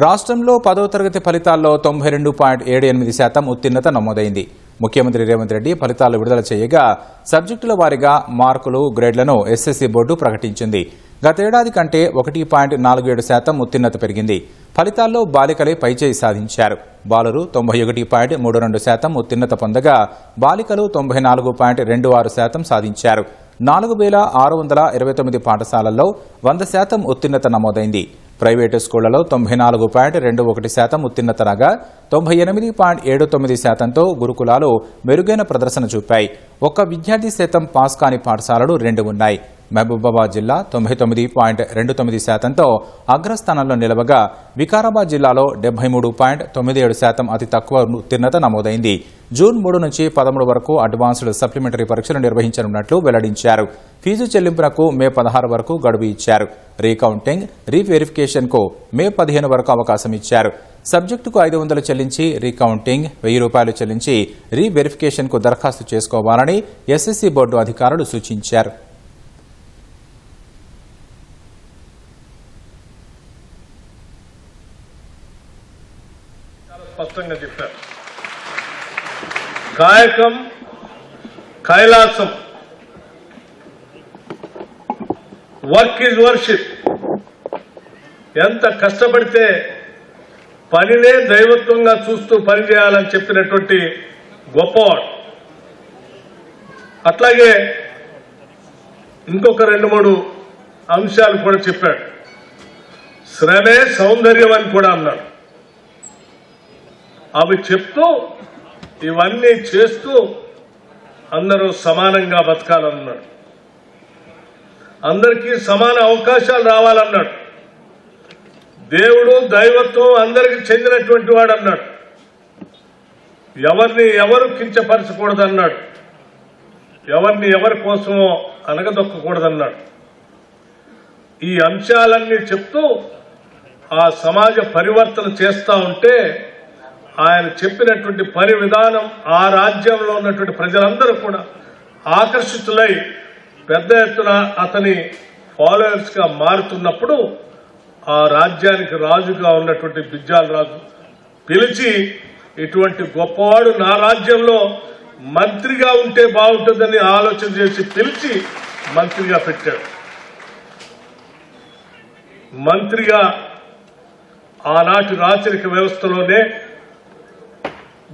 రాష్ట్రంలో పదో తరగతి ఫలితాల్లో తొంభై రెండు పాయింట్ ఏడు ఎనిమిది శాతం ఉత్తీర్ణత నమోదైంది. ముఖ్యమంత్రి రేవంత్ రెడ్డి ఫలితాలు విడుదల చేయగా సబ్జెక్టుల వారీగా మార్కులు గ్రేడ్లను ఎస్ఎస్సీ బోర్డు ప్రకటించింది. గతేడాది కంటే ఒకటి పాయింట్ నాలుగు ఏడు శాతం ఉత్తీర్ణత పెరిగింది. ఫలితాల్లో బాలికలే పైచేయి సాధించారు. బాలురు తొంభై ఒకటి పాయింట్ మూడు రెండు శాతం ఉత్తీర్ణత పొందగా బాలికలు తొంభై నాలుగు పాయింట్ రెండు ఆరు శాతం సాధించారు. నాలుగు వేల ఆరు వందల ఇరవై తొమ్మిది పాఠశాలల్లో వంద శాతం ఉత్తీర్ణత నమోదైంది. ప్రైవేటు స్కూళ్ళలో తొంభై నాలుగు పాయింట్ రెండు ఒకటి శాతం ఉత్తీర్ణత రాగా తొంభై ఎనిమిది పాయింట్ ఏడు తొమ్మిది శాతంతో గురుకులాలు మెరుగైన ప్రదర్శన చూపాయి. ఒక్క విద్యార్థి శాతం పాస్ కాని పాఠశాలలు రెండు ఉన్నాయి. మహబూబాబాద్ జిల్లా తొంభై తొమ్మిది పాయింట్ రెండు తొమ్మిది శాతంతో అగ్రస్థానంలో నిలవగా వికారాబాద్ జిల్లాలో డెబ్బై మూడు పాయింట్ తొమ్మిది ఏడు శాతం అతి తక్కువ ఉత్తీర్ణత నమోదైంది. జూన్ మూడు నుంచి పదమూడు వరకు అడ్వాన్స్డ్ సప్లిమెంటరీ పరీక్షలు నిర్వహించనున్నట్లు వెల్లడించారు. ఫీజు చెల్లింపునకు మే పదహారు వరకు గడువు ఇచ్చారు. రీకౌంటింగ్ రీవెరిఫికేషన్కు మే పదిహేను వరకు అవకాశం ఇచ్చారు. సబ్జెక్టుకు ఐదు వందలు చెల్లించి రీకౌంటింగ్ వెయ్యి రూపాయలు చెల్లించి రీవెరిఫికేషన్కు దరఖాస్తు చేసుకోవాలని ఎస్ఎస్సీ బోర్డు అధికారులు సూచించారు. స్పష్టంగా చెప్పారు. కాయకం కైలాసం. వర్క్ ఈజ్ వర్షిప్ ఎంత కష్టపడితే పనినే దైవత్వంగా చూస్తూ పని చేయాలని చెప్పినటువంటి గొప్పవాడు. అట్లాగే ఇంకొక రెండు మూడు అంశాలు కూడా చెప్పాడు. శ్రమే సౌందర్యం అని కూడా అన్నాడు. అవి చెప్తూ ఇవన్నీ చేస్తూ అందరూ సమానంగా బతకాలన్నాడు. అందరికీ సమాన అవకాశాలు రావాలన్నాడు. దేవుడు దైవత్వం అందరికి చెందినటువంటి వాడు అన్నాడు ఎవరిని ఎవరు కించపరచకూడదన్నాడు. ఎవరిని ఎవరి కోసమో అనగదొక్కకూడదన్నాడు. ఈ అంశాలన్నీ చెప్తూ ఆ సమాజ పరివర్తన చేస్తా ఉంటే ఆయన చెప్పినటువంటి పని విధానం ఆ రాజ్యంలో ఉన్నటువంటి ప్రజలందరూ కూడా ఆకర్షితులై పెద్ద ఎత్తున అతని ఫాలోయర్స్గా మారుతున్నప్పుడు ఆ రాజ్యానికి రాజుగా ఉన్నటువంటి బిజ్జాల రాజు పిలిచి ఇటువంటి గొప్పవాడు నా రాజ్యంలో మంత్రిగా ఉంటే బాగుంటుందని ఆలోచన చేసి పిలిచి మంత్రిగా పెట్టాడు. మంత్రిగా ఆనాటి రాచరిక వ్యవస్థలోనే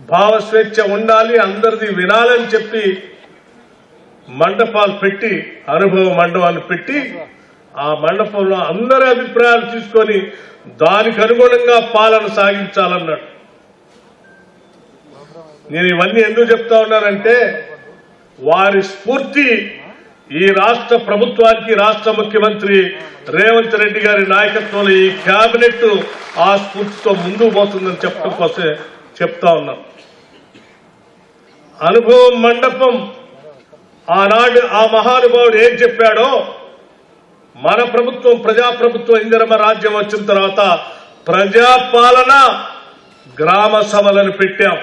భావ స్వేచ్ఛ ఉండాలి అందరిది వినాలని చెప్పి మండపాలు పెట్టి అనుభవ మండపాలు పెట్టి ఆ మండపంలో అందరి అభిప్రాయాలు తీసుకొని దానికి అనుగుణంగా పాలన సాగించాలన్నాడు. నేను ఇవన్నీ ఎందుకు చెప్తా ఉన్నానంటే వారి స్ఫూర్తి ఈ రాష్ట్ర ప్రభుత్వానికి రాష్ట్ర ముఖ్యమంత్రి రేవంత్ రెడ్డి గారి నాయకత్వంలో ఈ కేబినెట్ ఆ స్ఫూర్తితో ముందుకు పోతుందని చెప్పడం కోసమే చెప్తా ఉన్నాం. అనుభవం మండపం ఆనాడు ఆ మహానుభావుడు ఏం చెప్పాడో మన ప్రభుత్వం ప్రజాప్రభుత్వం ఇందిరమ రాజ్యం వచ్చిన తర్వాత ప్రజాపాలన గ్రామ సభలను పెట్టాం.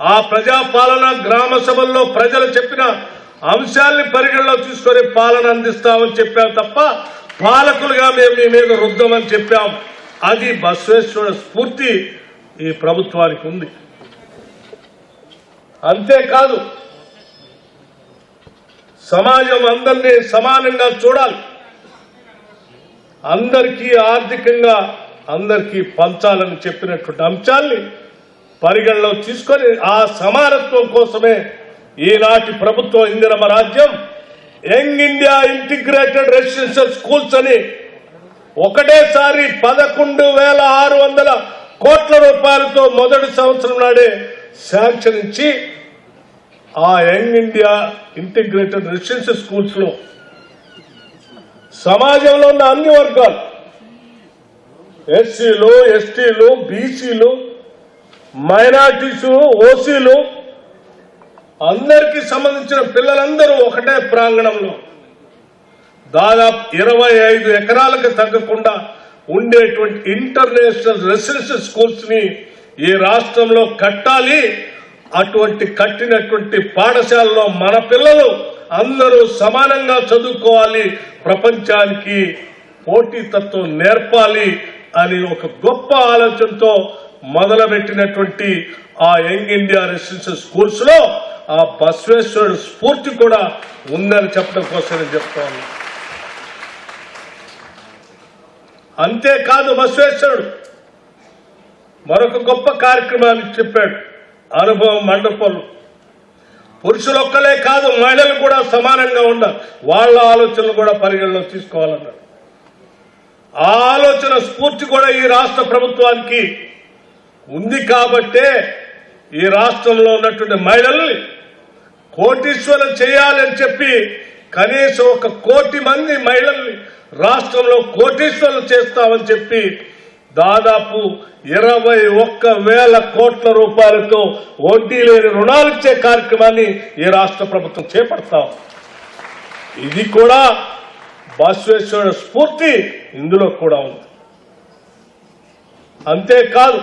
ఆ ప్రజాపాలన గ్రామ సభల్లో ప్రజలు చెప్పిన అంశాల్ని పరిగణలో తీసుకొని పాలన అందిస్తామని చెప్పాం తప్ప పాలకులుగా మేము మీ మీద రుద్దామని చెప్పాం. అది బసవేశ్వర స్ఫూర్తి ఈ ప్రభుత్వానికి ఉంది. అంతేకాదు సమాజం అందరినీ సమానంగా చూడాలి. అందరికీ ఆర్థికంగా అందరికీ పంచాలని చెప్పినటువంటి అంశాల్ని పరిగణలో తీసుకొని ఆ సమానత్వం కోసమే ఈనాటి ప్రభుత్వం ఇందిరమ రాజ్యం young India integrated residential schools అని ఒకటేసారి పదకొండు వేల ఆరు వందల కోట్ల రూపాయలతో మొదటి సంవత్సరం నాడే శాంక్షన్ ఇచ్చి ఆ యంగ్ ఇండియా ఇంటిగ్రేటెడ్ రెసిడెన్షియల్ స్కూల్స్లో. సమాజంలో ఉన్న అన్ని వర్గాలు. ఎస్సీలు ఎస్టీలు బీసీలు మైనార్టీస్ ఓసీలు అందరికీ సంబంధించిన పిల్లలందరూ ఒకటే ప్రాంగణంలో. దాదాపు ఇరవై ఐదు ఎకరాలకు తగ్గకుండా ఉండేటువంటి ఇంటర్నేషనల్ రెసిడెన్షియల్ స్కూల్స్ని ఈ రాష్ట్రంలో కట్టాలి. అటువంటి కట్టినటువంటి పాఠశాలలో మన పిల్లలు అందరూ సమానంగా చదువుకోవాలి. ప్రపంచానికి పోటీతత్వం నేర్పాలి అని ఒక గొప్ప ఆలోచనతో మొదలుపెట్టినటువంటి ఆ యంగ్ ఇండియా రెసిడెన్షియల్ స్కూల్స్లో ఆ బసవేశ్వరుడు స్ఫూర్తి కూడా ఉందని చెప్పడం కోసం నేను చెప్తాను. అంతేకాదు బసవేశ్వరుడు. మరొక గొప్ప కార్యక్రమాన్ని చెప్పాడు. అనుభవం మండపంలో. పురుషులొక్కలే కాదు మహిళలు కూడా సమానంగా ఉండాలి. వాళ్ళ ఆలోచనలు కూడా పరిగణలో తీసుకోవాలన్నారు. ఆ ఆలోచన స్ఫూర్తి కూడా ఈ రాష్ట్ర ప్రభుత్వానికి ఉంది కాబట్టే ఈ రాష్ట్రంలో ఉన్నటువంటి మహిళల్ని కోటీశ్వరం చేయాలని చెప్పి కనీసం ఒక కోటి మంది మహిళల్ని రాష్ట్రంలో కోటీశ్వరం చేస్తామని చెప్పి దాదాపు ఇరవై ఒక్క వేల కోట్ల రూపాయలతో వడ్డీ లేని రుణాలు ఇచ్చే కార్యక్రమాన్ని ఈ రాష్ట్ర ప్రభుత్వం చేపడతాం ఇది కూడా బసవేశ్వరుడు స్ఫూర్తి ఇందులో కూడా ఉంది. అంతేకాదు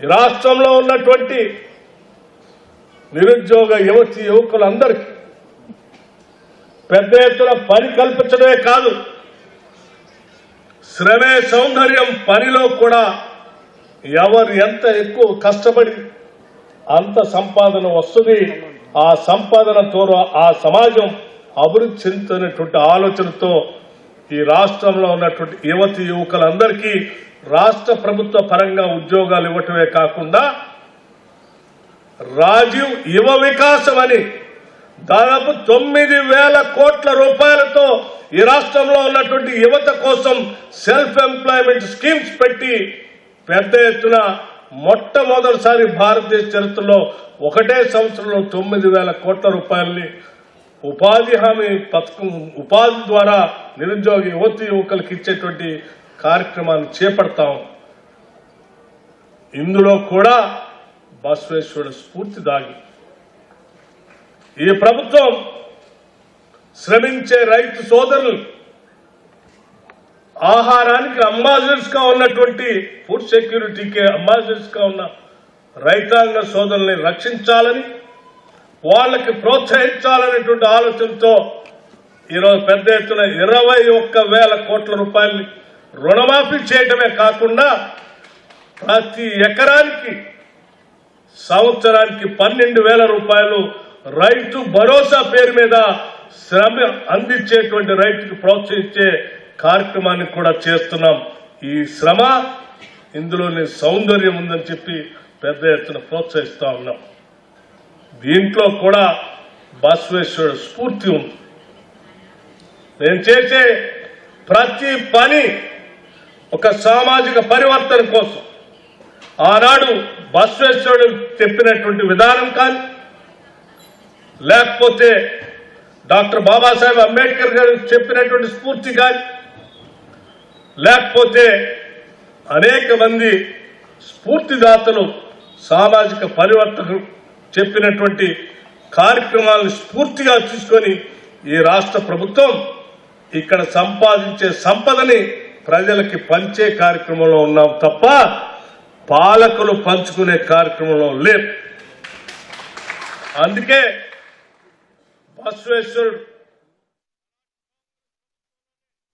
ఈ రాష్ట్రంలో ఉన్నటువంటి నిరుద్యోగ యువతి యువకులందరికీ పెద్ద ఎత్తున పని కల్పించడమే కాదు శ్రమే సౌందర్యం పనిలో కూడా ఎవరు ఎంత ఎక్కువ కష్టపడి అంత సంపాదన వస్తుంది ఆ సంపాదన ద్వారా ఆ సమాజం అభివృద్ధి చెందుతున్నటువంటి ఆలోచనతో ఈ రాష్ట్రంలో ఉన్నటువంటి యువతి యువకులందరికీ రాష్ట్ర ప్రభుత్వ పరంగా ఉద్యోగాలు ఇవ్వటమే కాకుండా రాజీవ్ యువ వికాసం అని దాదాపు తొమ్మిది వేల కోట్ల రూపాయలతో ఈ రాష్ట్రంలో ఉన్నటువంటి యువత కోసం సెల్ఫ్ ఎంప్లాయ్మెంట్ స్కీమ్స్ పెట్టి పెద్ద ఎత్తున మొట్టమొదటిసారి భారతదేశ చరిత్రలో ఒకటే సంవత్సరంలో తొమ్మిది వేల కోట్ల రూపాయలని ఉపాధి హామీ పథకం ఉపాధి ద్వారా నిరుద్యోగ యువతి యువకులకు ఇచ్చేటువంటి కార్యక్రమాన్ని చేపడతాం. ఇందులో కూడా బసవేశ్వరుడు స్ఫూర్తి దాగి ఈ ప్రభుత్వం శ్రమించే రైతు సోదరులు ఆహారానికి అంబాసిడర్స్గా ఉన్నటువంటి ఫుడ్ సెక్యూరిటీకి అంబాసిడర్స్గా ఉన్న రైతాంగ సోదరుల్ని రక్షించాలని వాళ్ళకి ప్రోత్సహించాలనేటువంటి ఆలోచనతో ఈరోజు పెద్ద ఎత్తున ఇరవై ఒక్క వేల కోట్ల రూపాయలని రుణమాఫీ చేయటమే కాకుండా ప్రతి ఎకరానికి సంవత్సరానికి పన్నెండు వేల రూపాయలు రైతు భరోసా పేరు మీద శ్రమ అందించేటువంటి రైతుకు ప్రోత్సహించే కార్యక్రమాన్ని కూడా చేస్తున్నాం. ఈ శ్రమ ఇందులోని సౌందర్యం ఉందని చెప్పి పెద్ద ఎత్తున ప్రోత్సహిస్తా ఉన్నాం. దీంట్లో కూడా బసవేశ్వరుడు స్ఫూర్తి ఉంది. నేను చేసే ప్రతి పని ఒక సామాజిక పరివర్తన కోసం. ఆనాడు బసవేశ్వరుడు చెప్పినటువంటి విధానం కానీ లేకపోతే డాక్టర్ బాబాసాహెబ్ అంబేద్కర్ గారు చెప్పినటువంటి స్ఫూర్తి కానీ లేకపోతే అనేక మంది స్ఫూర్తిదాతలు సామాజిక పరివర్తకులు చెప్పినటువంటి కార్యక్రమాలను స్ఫూర్తిగా తీసుకొని ఈ రాష్ట్ర ప్రభుత్వం ఇక్కడ సంపాదించే సంపదని ప్రజలకి పంచే కార్యక్రమంలో ఉన్నాం తప్ప పాలకులు పంచుకునే కార్యక్రమంలో లేవు అందుకే బసవేశ్వరుడు